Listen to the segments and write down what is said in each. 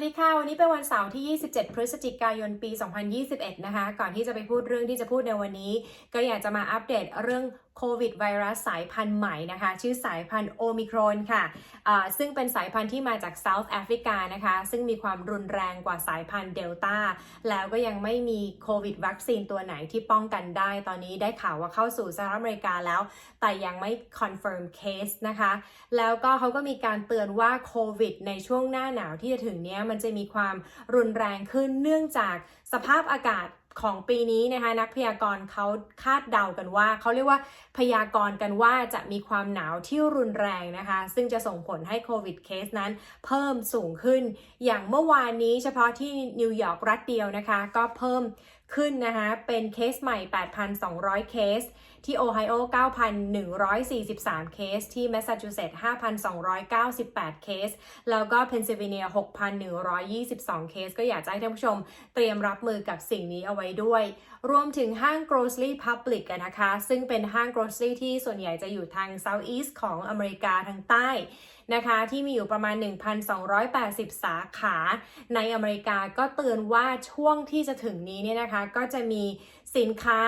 วัสดีค่ะ วันนี้เป็นวันเสาร์ที่ 27 พฤศจิกายน ปี 2021 นะคะ ก่อนที่จะไปพูดเรื่องที่จะพูดในวันนี้ ก็อยากจะมาอัปเดตเรื่องโควิดไวรัสสายพันธุ์ใหม่นะคะ ชื่อสายพันธุ์โอมิครอนค่ะอ่าซึ่งเป็นสายพันธุ์ที่มาจากเซาท์แอฟริกานะคะ ซึ่งมีความรุนแรงกว่าสายพันธุ์เดลต้า แล้วก็ยังไม่มีโควิดวัคซีนตัวไหนที่ป้องกันได้ ตอนนี้ได้ข่าวว่าเข้าสู่สหรัฐอเมริกาแล้ว แต่ยังไม่คอนเฟิร์มเคสนะคะ แล้วก็เขาก็มีการเตือนว่าโควิดในช่วงหน้าหนาวที่จะถึงนี้มันจะมีความรุนแรงขึ้นเนื่องจากสภาพอากาศ ของปีนี้นะคะนักพยากรณ์เขาคาดเดากันว่าเขาเรียกว่าพยากรณ์กันว่าจะมีความหนาวที่รุนแรงนะคะ ซึ่งจะส่งผลให้โควิดเคสนั้นเพิ่มสูงขึ้น อย่างเมื่อวานนี้เฉพาะที่นิวยอร์กรัฐเดียวนะคะ ก็เพิ่มขึ้นนะคะเป็นเคสใหม่ 8,200 เคส ที่โอไฮโอ 9,143 เคส ที่แมสซาชูเซตส์5,298 เคส แล้วก็เพนซิลเวเนีย 6,122 เคส ก็อยากจะให้ท่านผู้ชมเตรียมรับมือกับสิ่งนี้เอาไว้ด้วย รวมถึงห้าง Grocery Public นะคะ ซึ่งเป็นห้าง Grocery ที่ส่วนใหญ่จะอยู่ทาง South East ของอเมริกาทางใต้นะคะที่มีอยู่ประมาณ 1,280 สาขาในอเมริกาก็เตือนว่าช่วงที่จะถึงนี้เนี่ยนะคะ ก็จะมีสินค้า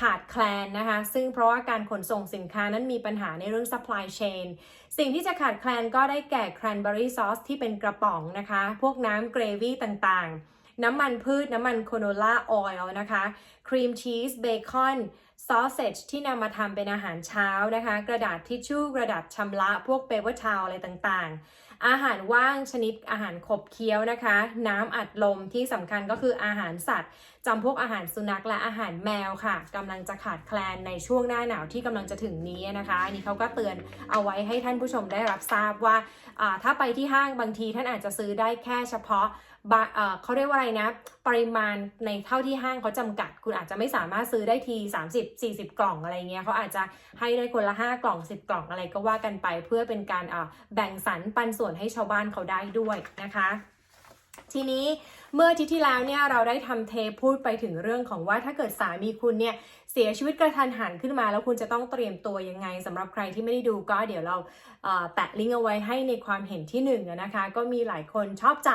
ขาดแคลนนะคะ ซึ่งเพราะว่าการขนส่งสินค้านั้นมีปัญหาในเรื่อง supply chain สิ่งที่จะขาดแคลนก็ได้แก่ cranberry sauce ที่เป็นกระป๋องนะคะ พวกน้ำเกรวี่ต่างๆ น้ำมันพืช น้ำมันโคโนล่าออยล์นะคะ ครีมชีส เบคอน ซอสเซจที่นำมาทำเป็นอาหารเช้านะคะ กระดาษทิชชู่ กระดาษชำระ พวกเปเปอร์ทาวอะไรต่างๆ อาหารว่างชนิดอาหารขบเคี้ยวนะคะ น้ำอัดลมที่สำคัญก็คืออาหารสัตว์จำพวกอาหารสุนัขและอาหารแมวค่ะกำลังจะขาดแคลนในช่วงหน้าหนาวที่กำลังจะถึงนี้นะคะอันนี้เขาก็เตือนเอาไว้ให้ท่านผู้ชมได้รับทราบว่าถ้าไปที่ห้างบางทีท่านอาจจะซื้อได้แค่เฉพาะ เขาเรียกว่าอะไรนะ ปริมาณในเท่าที่ห้างเขาจำกัด คุณอาจจะไม่สามารถซื้อได้ที 30 40 กล่องอะไรเงี้ยเขาอาจจะให้ได้คนละ 5 กล่อง 10 กล่องอะไรก็ว่ากันไป เพื่อเป็นการแบ่งสรรปันส่วนให้ชาวบ้านเขาได้ด้วยนะคะ ทีนี้ เมื่ออาทิตย์ที่แล้วเนี่ยเราได้ทำเทปพูดไปถึงเรื่องของว่าถ้าเกิดสามีคุณเนี่ยเสียชีวิตกระทันหันขึ้นมา แล้วคุณจะต้องเตรียมตัวยังไงสำหรับใครที่ไม่ได้ดูก็เดี๋ยวเราแปะลิงก์เอาไว้ให้ในความเห็นที่หนึ่งอะนะคะ ก็มีหลายคนชอบใจ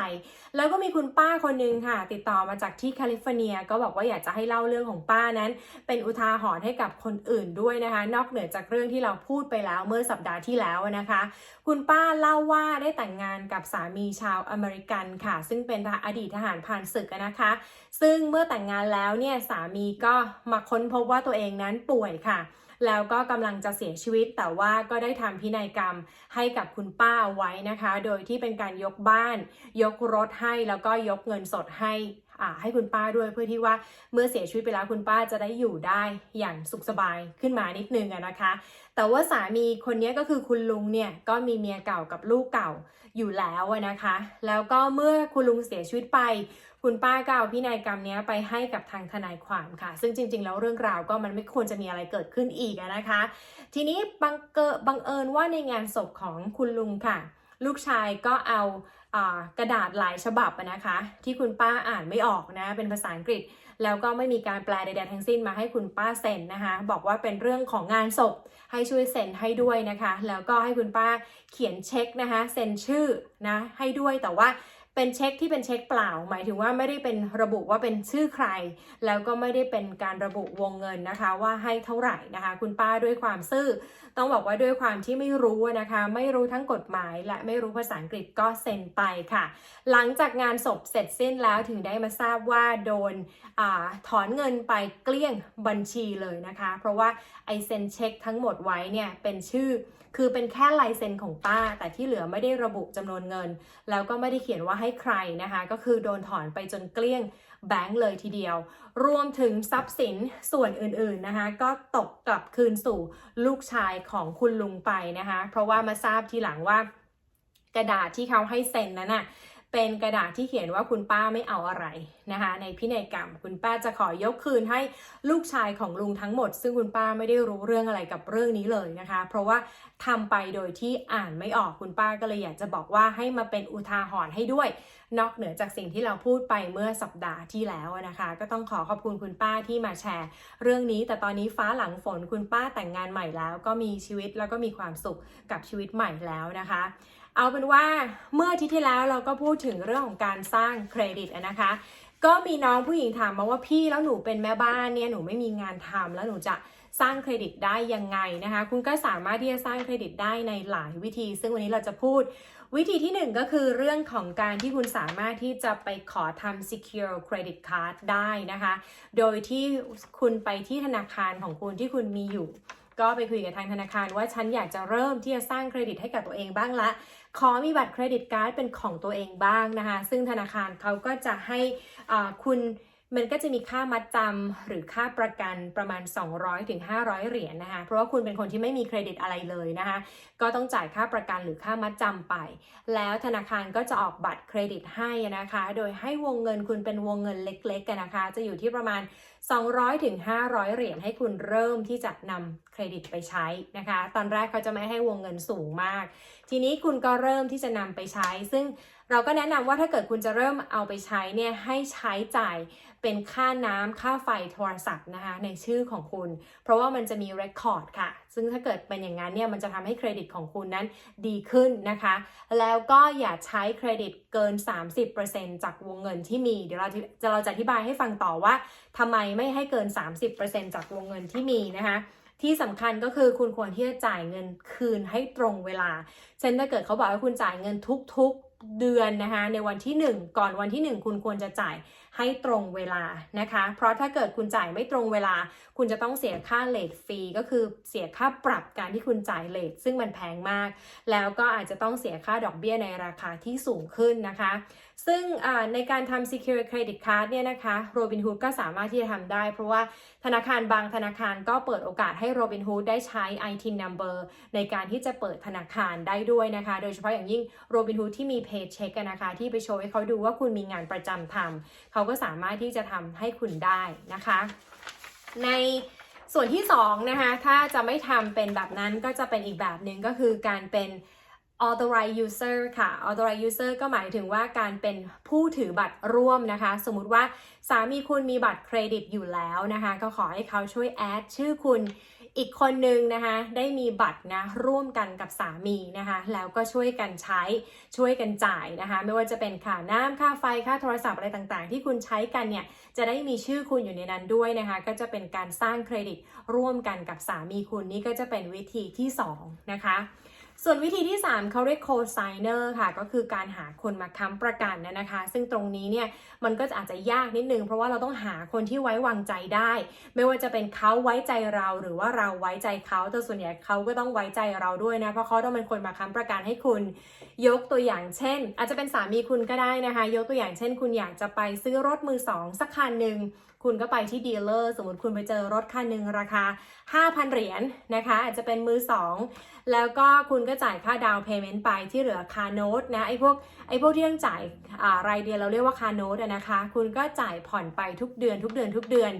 แล้วก็มีคุณป้าคนหนึงค่ะ ติดต่อมาจากที่แคลิฟอร์เนีย ก็บอกว่าอยากจะให้เล่าเรื่องของป้านั้น เป็นอุทาหรณ์ให้กับคนอื่นด้วยนะคะ นอกเหนือจากเรื่องที่เราพูดไปแล้วเมื่อสัปดาห์ที่แล้วนะคะ คุณป้าเล่าว่าได้แต่งงานกับสามีชาวอเมริกันค่ะ ซึ่งเป็นอดีตทหารผ่านศึกนะคะ ซึ่งเมื่อแต่งงานแล้วเนี่ยสามีก็มาค้นพบว่าตัวเองนั้นป่วยค่ะ แล้วก็กำลังจะเสียชีวิต แต่ว่าก็ได้ทำพินัยกรรมให้กับคุณป้าไว้นะคะ โดยที่เป็นการยกบ้าน ยกรถให้แล้วก็ยกเงินสดให้ ให้คุณป้าด้วยเพื่อที่ว่าเมื่อเสียชีวิตไปแล้วคุณป้าจะได้อยู่ได้อย่างสุขสบายขึ้นมานิดนึงนะคะ แต่ว่าสามีคนนี้ก็คือคุณลุงเนี่ยก็มีเมียเก่ากับลูกเก่าอยู่แล้วนะคะ แล้วก็เมื่อคุณลุงเสียชีวิตไป คุณป้าก็เอาพินัยกรรมนี้ไปให้กับทางทนายความค่ะ ซึ่งจริง ๆ แล้วเรื่องราวก็มันไม่ควรจะมีอะไรเกิดขึ้นอีกนะคะ ทีนี้บังเกิดบังเอิญว่าในงานศพของคุณลุงค่ะ ลูกชายก็เอา กระดาษหลายฉบับนะคะ ที่คุณป้าอ่านไม่ออกนะ เป็นภาษาอังกฤษ แล้วก็ไม่มีการแปลใดๆทั้งสิ้นมาให้คุณป้าเซ็นนะคะ บอกว่าเป็นเรื่องของงานศพให้ช่วยเซ็นให้ด้วยนะคะ แล้วก็ให้คุณป้าเขียนเช็คนะคะเซ็นชื่อนะให้ด้วยแต่ว่า เป็นเช็คที่เป็นเช็คเปล่า หมายถึงว่าไม่ได้เป็นระบุว่าเป็นชื่อใคร แล้วก็ไม่ได้เป็นการระบุวงเงินนะคะ ว่าให้เท่าไหร่นะคะ คุณป้าด้วยความซื่อ ต้องบอกว่าด้วยความที่ไม่รู้นะคะ ไม่รู้ทั้งกฎหมาย และไม่รู้ภาษาอังกฤษก็เซ็นไปค่ะ หลังจากงานศพเสร็จสิ้นแล้วถึงได้มาทราบว่าโดนอถอนเงินไปเกลี้ยงบัญชีเลยนะคะ เพราะว่าไอเซ็นเช็คทั้งหมดไว้เนี่ยเป็นชื่อคือเป็นแค่ลายเซ็นของป้า แต่ที่เหลือไม่ได้ระบุจำนวนเงิน แล้วก็ไม่ได้เขียนว่าให้ใครนะคะก็คือโดนถอนไปจนเกลี้ยงแบงค์เลยทีเดียว รวมถึงทรัพย์สินส่วนอื่นๆนะคะ ก็ตกกลับคืนสู่ลูกชายของคุณลุงไปนะคะ เพราะว่ามาทราบทีหลังว่ากระดาษที่เขาให้เซ็นนั้นน่ะ เป็นกระดาษที่เขียนว่าคุณป้าไม่เอาอะไรนะคะ ในพินัยกรรม คุณป้าจะขอยกคืนให้ลูกชายของลุงทั้งหมด ซึ่งคุณป้าไม่ได้รู้เรื่องอะไรกับเรื่องนี้เลยนะคะ เพราะว่าทำไปโดยที่อ่านไม่ออกคุณป้าก็เลยอยากจะบอกว่าให้มาเป็นอุทาหรณ์ให้ด้วย นอกเหนือจากสิ่งที่เราพูดไปเมื่อสัปดาห์ที่แล้วนะคะ ก็ต้องขอขอบคุณคุณป้าที่มาแชร์ เรื่องนี้แต่ตอนนี้ฟ้าหลังฝนคุณป้าแต่งงานใหม่แล้ว ก็มีชีวิตแล้วก็มีความสุขกับชีวิตใหม่แล้วนะคะ เอาเป็นว่าเมื่ออาทิตย์ที่แล้วเราก็พูดถึงเรื่องของการสร้างเครดิตนะคะ ก็มีน้องผู้หญิงถามมาว่าพี่แล้วหนูเป็นแม่บ้านเนี่ยหนูไม่มีงานทำแล้วหนูจะสร้างเครดิตได้ยังไงนะคะ คุณก็สามารถที่จะสร้างเครดิตได้ในหลายวิธี ซึ่งวันนี้เราจะพูดวิธีที่หนึ่งก็คือเรื่องของการที่คุณสามารถที่จะไปขอทำ secure credit card ได้นะคะ โดยที่คุณไปที่ธนาคารของคุณที่คุณมีอยู่ ก็ไปคุยกับทางธนาคารว่าฉันอยากจะเริ่มที่จะสร้างเครดิตให้กับตัวเองบ้างละ ขอมีบัตรเครดิตการ์ดเป็นของตัวเองบ้างนะคะ ซึ่งธนาคารเขาก็จะให้คุณมันก็จะมีค่ามัดจำหรือค่าประกันประมาณ 200ถึงเหรียญนะคะ เพราะว่าคุณเป็นคนที่ไม่มีเครดิตอะไรเลยนะคะ ก็ต้องจ่ายค่าประกันหรือค่ามัดจำไป แล้วธนาคารก็จะออกบัตรเครดิตให้นะคะ โดยให้วงเงินคุณเป็นวงเงินเล็กๆกันนะคะ จะอยู่ที่ประมาณ 200ถึง500 เหรียญให้คุณเริ่มที่จะนำเครดิตไปใช้นะคะ ตอนแรกเขาจะไม่ให้วงเงินสูงมาก ทีนี้คุณก็เริ่มที่จะนำไปใช้ ซึ่งเราก็แนะนำว่าถ้าเกิดคุณจะเริ่มเอาไปใช้เนี่ยให้ใช้จ่ายเป็นค่าน้ำค่าไฟโทรศัพท์นะคะในชื่อของคุณ เพราะว่ามันจะมีเรคคอร์ดค่ะ ซึ่งถ้าเกิดเป็นอย่างนั้นเนี่ยมันจะทำให้เครดิตของคุณนั้นดีขึ้นนะคะ แล้วก็อย่าใช้เครดิตเกิน 30%จากวงเงินที่มี เดี๋ยวเราจะเราจะอธิบายให้ฟังต่อว่าทำไมไม่ให้เกิน 30%จากวงเงินที่มีนะคะที่สำคัญก็คือคุณควรที่จะจ่ายเงินคืนให้ตรงเวลา เช่นถ้าเกิดเขาบอกว่าคุณจ่ายเงินทุกๆเดือนนะคะในวันที่ 1 ก่อนวันที่ 1 คุณควรจะจ่าย ให้ตรงเวลานะคะ เพราะถ้าเกิดคุณจ่ายไม่ตรงเวลา คุณจะต้องเสียค่าเลทฟรีก็คือเสียค่าปรับการที่คุณจ่ายเลทซึ่งมันแพงมาก แล้วก็อาจจะต้องเสียค่าดอกเบี้ยในราคาที่สูงขึ้นนะคะ ซึ่งในการทำ secure credit card เนี่ยนะคะ Robinhood ก็สามารถที่จะทำได้ เพราะว่าธนาคารบางธนาคารก็เปิดโอกาสให้ Robinhood ได้ใช้ IT number ในการที่จะเปิดธนาคารได้ด้วยนะคะ โดยเฉพาะอย่างยิ่ง Robinhood ที่มี paycheck นะคะ ที่ไปโชว์ให้เขาดูว่าคุณมีงานประจำทำเขาก็สามารถที่จะทำให้คุณได้นะคะ ในส่วนที่2นะคะถ้าจะไม่ทำเป็นแบบนั้นก็จะเป็นอีกแบบหนึ่งก็คือการเป็น authorized user ค่ะ authorized user ก็หมายถึงว่าการเป็นผู้ถือบัตรร่วมนะคะ สมมุติว่าสามีคุณมีบัตรเครดิตอยู่แล้วนะคะ ก็ขอให้เขาช่วยแอดชื่อคุณ อีกคนนึงนะคะได้มีบัตรนะร่วมกันกับสามีนะคะแล้วก็ช่วยกันใช้ช่วยกันจ่ายนะคะไม่ว่าจะเป็นค่าน้ำค่าไฟค่าโทรศัพท์อะไรต่างๆ ที่คุณใช้กันเนี่ยจะได้มีชื่อคุณอยู่ในนั้นด้วยนะคะก็จะเป็นการสร้างเครดิตร่วมกันกับสามีคุณนี่ก็จะเป็นวิธีที่2นะคะ ส่วนวิธีที่ 3เขาเรียก co-signer ค่ะก็คือการหาคนมาค้ำประกันนะคะ ซึ่งตรงนี้เนี่ยมันก็อาจจะยากนิดนึง เพราะว่าเราต้องหาคนที่ไว้วางใจได้ ไม่ว่าจะเป็นเขาไว้ใจเราหรือว่าเราไว้ใจเขาแต่ส่วนใหญ่เขาก็ต้องไว้ใจเราด้วยนะเพราะเขาต้องเป็นคนมาค้ำประกันให้คุณยกตัวอย่างเช่น อาจจะเป็นสามีคุณก็ได้นะคะ ยกตัวอย่างเช่น คุณอยากจะไปซื้อรถมือสองสักคันหนึ่งคุณก็ไปที่ดีลเลอร์สมมติคุณไปเจอรถคันหนึ่งราคา 5,000 เหรียญนนะคะ อาจจะเป็นมือสองแล้วก็คุณก็จ่ายค่าดาวน์เพย์เมนต์ไปที่เหลือคาโนตนะไอ้พวกไอ้พวกที่ต้องจ่ายรายเดือนเราเรียกว่าคาโนตนะคะ คุณก็จ่ายผ่อนไปทุกเดือนทุกเดือนทุกเดือน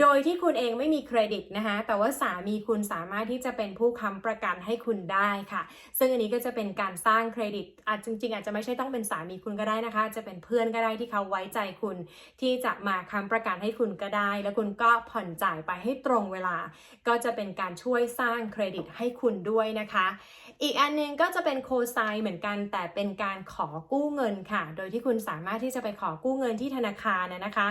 โดยที่คุณเองไม่มีเครดิตนะคะแต่ว่าสามีคุณสามารถที่จะเป็นผู้ค้ำประกันให้คุณได้ค่ะ ซึ่งอันนี้ก็จะเป็นการสร้างเครดิตอาจจริง ๆ อาจจะไม่ใช่ต้องเป็นสามีคุณก็ได้นะคะ จะเป็นเพื่อนก็ได้ที่เขาไว้ใจคุณที่จะมาค้ำประกันให้คุณก็ได้ แล้วคุณก็ผ่อนจ่ายไปให้ตรงเวลา ก็จะเป็นการช่วยสร้างเครดิตให้คุณด้วยนะคะ อีกอันนึงก็จะเป็นโคไซเหมือนกัน แต่เป็นการขอกู้เงินค่ะ โดยที่คุณสามารถที่จะไปขอกู้เงินที่ธนาคารนะคะ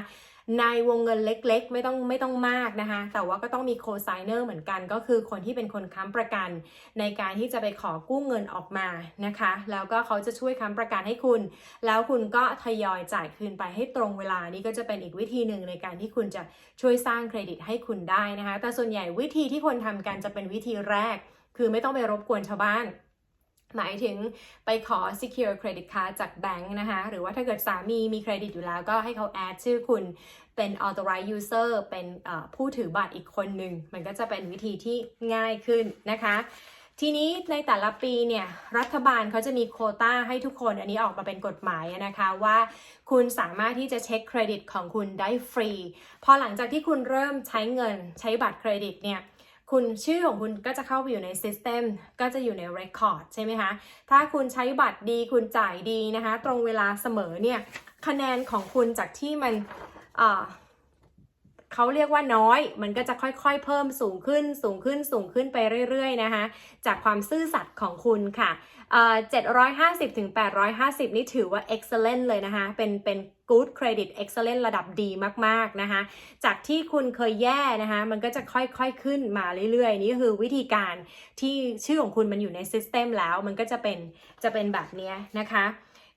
ในวงเงินเล็ก ๆ ไม่ต้องไม่ต้องมากนะคะ แต่ว่าก็ต้องมีโคไซเนอร์เหมือนกัน ก็คือคนที่เป็นคนค้ำประกัน ในการที่จะไปขอกู้เงินออกมานะคะ แล้วก็เขาจะช่วยค้ำประกันให้คุณ แล้วคุณก็ทยอยจ่ายคืนไปให้ตรงเวลานี่ก็จะเป็นอีกวิธีหนึ่งในการที่คุณจะช่วยสร้างเครดิตให้คุณได้นะคะ แต่ส่วนใหญ่วิธีที่คนทำกันจะเป็นวิธีแรก คือไม่ต้องไปรบกวนชาวบ้าน หมายถึงไปขอ secure credit card จากแบงค์นะคะ หรือว่าถ้าเกิดสามีมีเครดิตอยู่แล้ว ก็ให้เขาแอดชื่อคุณเป็น authorized user เป็นผู้ถือบัตรอีกคนหนึ่ง มันก็จะเป็นวิธีที่ง่ายขึ้นนะคะ ทีนี้ในแต่ละปีเนี่ย รัฐบาลเขาจะมีโคต้าให้ทุกคน อันนี้ออกมาเป็นกฎหมายนะคะว่าคุณสามารถที่จะเช็คเครดิตของคุณได้ฟรี พอหลังจากที่คุณเริ่มใช้เงินใช้บัตรเครดิตเนี่ย คุณชื่อของคุณก็จะเข้าไปอยู่ใน System ก็จะอยู่ใน Record ใช่ไหมคะ ถ้าคุณใช้บัตรดีคุณจ่ายดีนะคะ ตรงเวลาเสมอเนี่ยคะแนนของคุณจากที่มันเขาเรียกว่าน้อย มันก็จะค่อยๆ เพิ่มสูงขึ้น สูงขึ้น สูงขึ้นไปเรื่อยๆ นะคะ จากความซื่อสัตย์ของคุณค่ะเจ็ดร้อ่อ750ถึง850นี่ถือว่า excellent เลยนะคะ เป็น เป็น good credit excellent ระดับดีมากๆนะคะ จากที่คุณเคยแย่นะคะ มันก็จะค่อยๆขึ้นมาเรื่อยๆ นี่คือวิธีการที่ชื่อของคุณมันอยู่ใน system แล้ว มันก็จะเป็นจะเป็นแบบเนี้ยนะคะ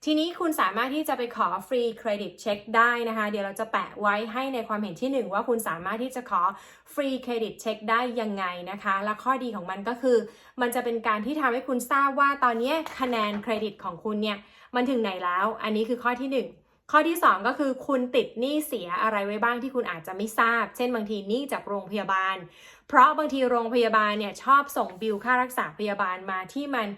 ทีนี้คุณสามารถที่จะไปขอฟรีเครดิตเช็คได้นะคะ เดี๋ยวเราจะแปะไว้ให้ในความเห็นที่ 1 ว่าคุณสามารถที่จะขอฟรีเครดิตเช็คได้ยังไงนะคะ และข้อดีของมันก็คือ มันจะเป็นการที่ทำให้คุณทราบว่าตอนนี้คะแนนเครดิตของคุณเนี่ย มันถึงไหนแล้ว อันนี้คือข้อที่ 1 ข้อที่ 2 ก็คือคุณติดหนี้เสียอะไรไว้บ้างที่คุณอาจจะไม่ทราบ เช่นบางทีหนี้จากโรงพยาบาล เพราะบางทีโรงพยาบาลเนี่ยชอบส่งบิลค่ารักษาพยาบาลมาที่มัน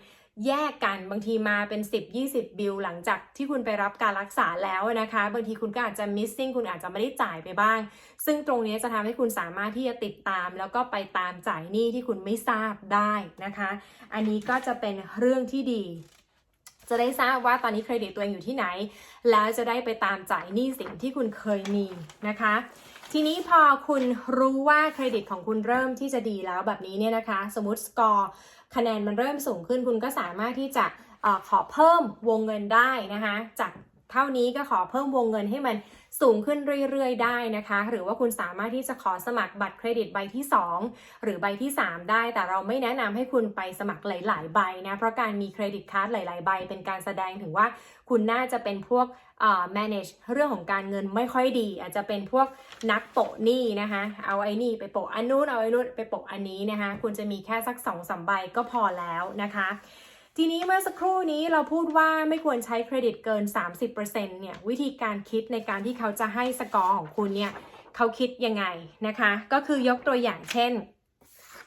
แยกกันบางทีมาเป็น 10-20 บิลหลังจากที่คุณไปรับการรักษาแล้วนะคะ บางทีคุณก็อาจจะ missing คุณอาจจะไม่ได้จ่ายไปบ้าง ซึ่งตรงนี้จะทำให้คุณสามารถที่จะติดตาม แล้วก็ไปตามจ่ายหนี้ที่คุณไม่ทราบได้นะคะ อันนี้ก็จะเป็นเรื่องที่ดี จะได้ทราบว่าตอนนี้เครดิตตัวเองอยู่ที่ไหน แล้วจะได้ไปตามจ่ายหนี้สินที่คุณเคยมีนะคะ ทีนี้พอคุณรู้ว่าเครดิตของคุณเริ่มที่จะดีแล้วแบบนี้เนี่ยนะคะ สมมติสกอร์คะแนนมันเริ่มสูงขึ้นคุณก็สามารถที่จะอขอเพิ่มวงเงินได้นะคะ จาก เท่านี้ก็ขอเพิ่มวงเงินให้มันสูงขึ้นเรื่อยๆ ได้นะคะ หรือว่าคุณสามารถที่จะขอสมัครบัตรเครดิตใบที่ 2 หรือใบที่ 3 ได้ แต่เราไม่แนะนำให้คุณไปสมัครหลาย ๆ ใบนะ เพราะการมีเครดิตการ์ดหลาย ๆ ใบ เป็นการแสดงถึงว่าคุณน่าจะเป็นพวกเอ่อ manage เรื่องของการเงินไม่ค่อยดี อาจจะเป็นพวกนักโปะหนี้นะคะ เอาไอ้นี่ไปโปะอันนู้นเอาไอ้นู้นไปโปะอันนี้นะคะ คุณจะมีแค่สัก2อสใบก็พอแล้วนะคะ ทีนี้เมื่อสักครู่นี้เราพูดว่าไม่ควรใช้เครดิตเกิน 30%เนี่ยวิธีการคิดในการที่เขาจะให้สกอร์ของคุณเนี่ยเขาคิดยังไงนะคะ ก็คือยกตัวอย่างเช่น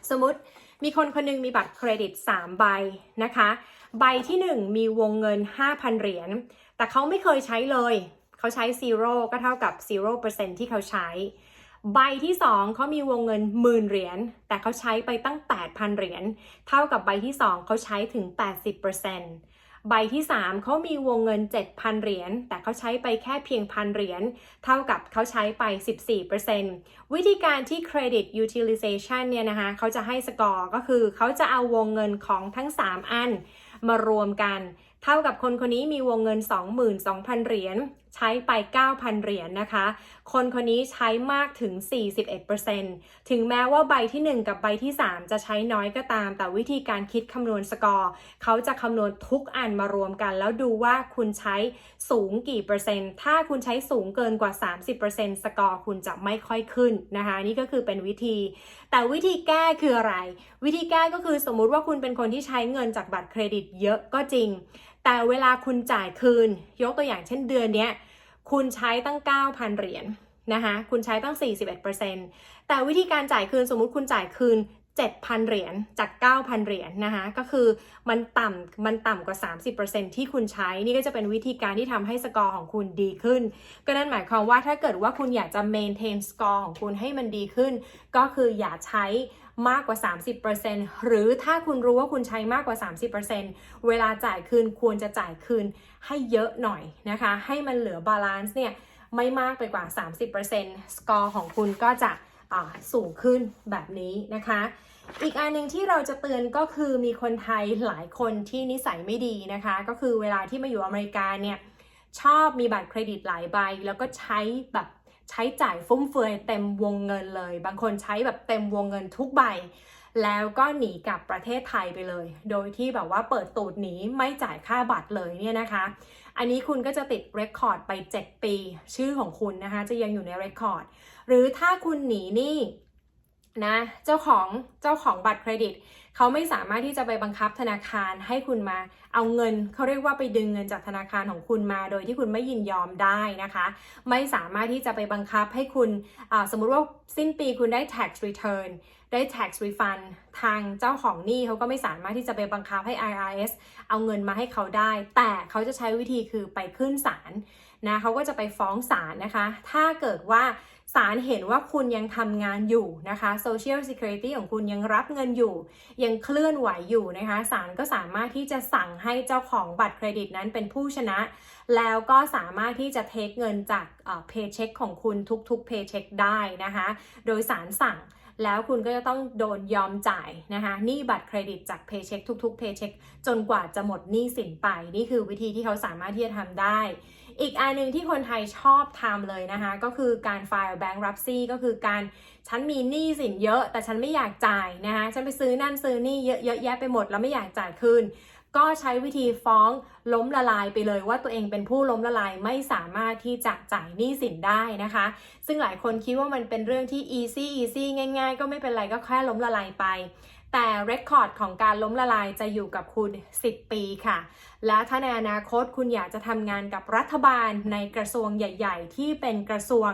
สมมติมีคนคนหนึงมีบัตรเครดิต 3 ใบนะคะ ใบที่ 1 มีวงเงิน 5,000 เหรียญแต่เขาไม่เคยใช้เลย เขาใช้ zero ก็เท่ากับ 0%ที่เขาใช้ ใบที่ 2เขามีวงเงินหมื่นเหรียญแต่เขาใช้ไปตั้ง 8,000 เหรียญเท่ากับใบที่ 2เขาใช้ถึง 80%ใบที่ 3เขามีวงเงิน 7,000 เหรียญแต่เขาใช้ไปแค่เพียงพันเหรียญเท่ากับเขาใช้ไป 14%วิธีการที่ credit utilization เนี่ยนะคะเขาจะให้สกอร์ก็คือเขาจะเอาวงเงินของทั้ง 3 อันมารวมกัน เท่ากับคนคนนี้มีวงเงิน 22,000 เหรียญ ใช้ไป 9,000 เหรียญนะคะ คนคนนี้ใช้มากถึง 41%ถึงแม้ว่าใบที่ 1 กับใบที่ 3 จะใช้น้อยก็ตาม แต่วิธีการคิดคำนวณสกอร์ เขาจะคำนวณทุกอันมารวมกัน แล้วดูว่าคุณใช้สูงกี่เปอร์เซ็นต์ ถ้าคุณใช้สูงเกินกว่า 30%สกอร์คุณจะไม่ค่อยขึ้นนะคะ นี่ก็คือเป็นวิธี แต่วิธีแก้คืออะไร วิธีแก้ก็คือสมมุติว่าคุณเป็นคนที่ใช้เงินจากบัตรเครดิตเยอะก็จริง แต่เวลาคุณจ่ายคืน ยกตัวอย่างเช่นเดือนนี้คุณใช้ตั้ง 9,000 เหรียญนะคะ คุณใช้ตั้ง 41%แต่วิธีการจ่ายคืนสมมุติคุณจ่ายคืน 7,000 เหรียญจาก 9,000 เหรียญนะคะ ก็คือมันต่ำมันต่ำกว่า 30%ที่คุณใช้ นี่ก็จะเป็นวิธีการที่ทำให้สกอร์ของคุณดีขึ้น ก็นั่นหมายความว่าถ้าเกิดว่าคุณอยากจะ maintain สกอร์ของคุณให้มันดีขึ้น ก็คืออย่าใช้ มากกว่า 30%หรือถ้าคุณรู้ว่าคุณใช้มากกว่า 30%เวลาจ่ายคืนควรจะจ่ายคืนให้เยอะหน่อยนะคะ ให้มันเหลือบาลานซ์เนี่ยไม่มากไปกว่า 30%สกอร์ของคุณก็จะสูงขึ้นแบบนี้นะคะ อีกอันหนึ่งที่เราจะเตือนก็คือมีคนไทยหลายคนที่นิสัยไม่ดีนะคะ ก็คือเวลาที่มาอยู่อเมริกาเนี่ยชอบมีบัตรเครดิตหลายใบ แล้วก็ใช้แบบ ใช้จ่ายฟุ่มเฟือยเต็มวงเงินเลย บางคนใช้แบบเต็มวงเงินทุกใบ แล้วก็หนีกลับประเทศไทยไปเลย โดยที่แบบว่าเปิดตูดหนีไม่จ่ายค่าบัตรเลยเนี่ยนะคะ อันนี้คุณก็จะติดเรคคอร์ดไป 7 ปี ชื่อของคุณนะคะ จะยังอยู่ในเรคคอร์ด หรือถ้าคุณหนีหนี้นะ เจ้าของเจ้าของบัตรเครดิต เขาไม่สามารถที่จะไปบังคับธนาคารให้คุณมา เอาเงินเขาเรียกว่าไปดึงเงินจากธนาคารของคุณมา โดยที่คุณไม่ยินยอมได้นะคะ ไม่สามารถที่จะไปบังคับให้คุณอ่าสมมุติว่าสิ้นปีคุณได้ tax return ได้ tax refund ทางเจ้าของหนี้เขาก็ไม่สามารถที่จะไปบังคับให้ IRS เอาเงินมาให้เขาได้ แต่เขาจะใช้วิธีคือไปขึ้นศาลนะเขาก็จะไปฟ้องศาลนะคะ ถ้าเกิดว่าศาลเห็นว่าคุณยังทำงานอยู่นะคะ Social Security ของคุณยังรับเงินอยู่ ยังเคลื่อนไหวอยู่นะคะศาลก็สามารถที่จะสั่งให้เจ้าของบัตรเครดิตนั้นเป็นผู้ชนะ แล้วก็สามารถที่จะเทคเงินจากเพย์เช็คของคุณทุกๆเพย์เช็คได้นะคะ โดยสารสั่ง แล้วคุณก็จะต้องโดนยอมจ่ายนะคะหนี้บัตรเครดิตจากเพย์เช็คทุก ๆ เพย์เช็คจนกว่าจะหมดหนี้สินไป นี่คือวิธีที่เขาสามารถที่จะทำได้ อีกอันหนึ่งที่คนไทยชอบทำเลยนะคะ ก็คือการไฟล์ bankruptcy ก็คือการฉันมีหนี้สินเยอะ แต่ฉันไม่อยากจ่ายนะคะฉันไปซื้อนั่นซื้อนี่เยอะเยอะแยะไปหมดแล้วไม่อยากจ่ายคืน ก็ใช้วิธีฟ้องล้มละลายไปเลยว่าตัวเองเป็นผู้ล้มละลายไม่สามารถที่จะจ่ายหนี้สินได้นะคะ ซึ่งหลายคนคิดว่ามันเป็นเรื่องที่ easy easy ง่าย ๆ ก็ไม่เป็นไรก็แค่ล้มละลายไป แต่เรคคอร์ดของการล้มละลายจะอยู่กับคุณ 10 ปีค่ะ และถ้าในอนาคตคุณอยากจะทำงานกับรัฐบาลในกระทรวงใหญ่ ๆ ที่เป็นกระทรวง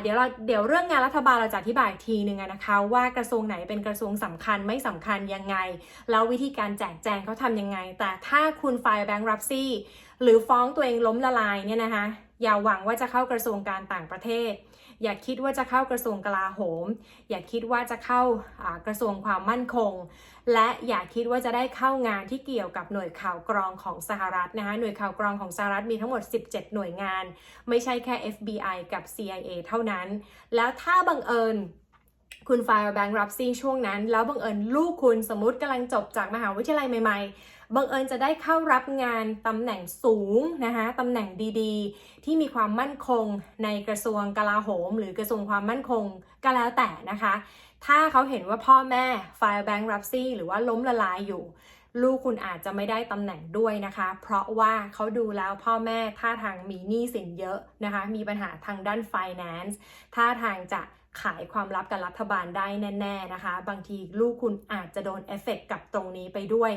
เดี๋ยวเราเดี๋ยวเรื่องงานรัฐบาลเราจะอธิบายทีหนึ่งนะคะว่ากระทรวงไหนเป็นกระทรวงสำคัญไม่สำคัญยังไง แล้ววิธีการแจกแจงเขาทำยังไง แต่ถ้าคุณไฟล์แบงค์รับซี่หรือฟ้องตัวเองล้มละลายเนี่ยนะคะอย่าหวังว่าจะเข้ากระทรวงการต่างประเทศ อย่าคิดว่าจะเข้ากระทรวงกลาโหม อย่าคิดว่าจะเข้ากระทรวงความมั่นคง และอย่าคิดว่าจะได้เข้างานที่เกี่ยวกับหน่วยข่าวกรองของสหรัฐนะคะหน่วยข่าวกรองของสหรัฐมีทั้งหมด 17 หน่วยงาน ไม่ใช่แค่ FBI กับ CIA เท่านั้น แล้วถ้าบังเอิญคุณไฟล์แบงค์รับซีช่วงนั้น แล้วบังเอิญลูกคุณสมมติกำลังจบจากมหาวิทยาลัยใหม่ๆ บังเอิญจะได้เข้ารับงานตำแหน่งสูงนะคะตำแหน่งดีๆ ที่มีความมั่นคงในกระทรวงกลาโหม หรือกระทรวงความมั่นคงก็แล้วแต่นะคะ ถ้าเขาเห็นว่าพ่อแม่ไฟล์แบงค์รับซีหรือว่าล้มละลายอยู่ ลูกคุณอาจจะไม่ได้ตำแหน่งด้วยนะคะ เพราะว่าเขาดูแล้วพ่อแม่ท่าทางมีหนี้สินเยอะนะคะ มีปัญหาทางด้าน finance ท่าทางจะ ขายความลับกับรัฐบาลได้แน่ ๆนะคะ บางทีลูกคุณอาจจะโดนเอฟเฟกกับตรงนี้ไปด้วย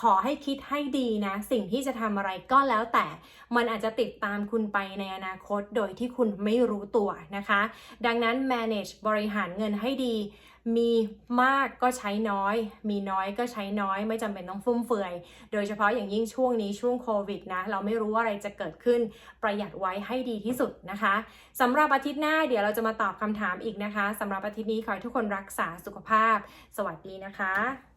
ขอให้คิดให้ดีนะ สิ่งที่จะทำอะไรก็แล้วแต่ มันอาจจะติดตามคุณไปในอนาคตโดยที่คุณไม่รู้ตัวนะคะ ดังนั้น manage บริหารเงินให้ดี มีมากก็ใช้น้อย มีน้อยก็ใช้น้อย ไม่จำเป็นต้องฟุ่มเฟือย โดยเฉพาะอย่างยิ่งช่วงนี้ช่วงโควิดนะ เราไม่รู้ว่าอะไรจะเกิดขึ้น ประหยัดไว้ให้ดีที่สุดนะคะสำหรับอาทิตย์หน้าเดี๋ยวเราจะมาตอบคำถามอีกนะคะสำหรับอาทิตย์นี้ขอให้ทุกคนรักษาสุขภาพ สวัสดีนะคะ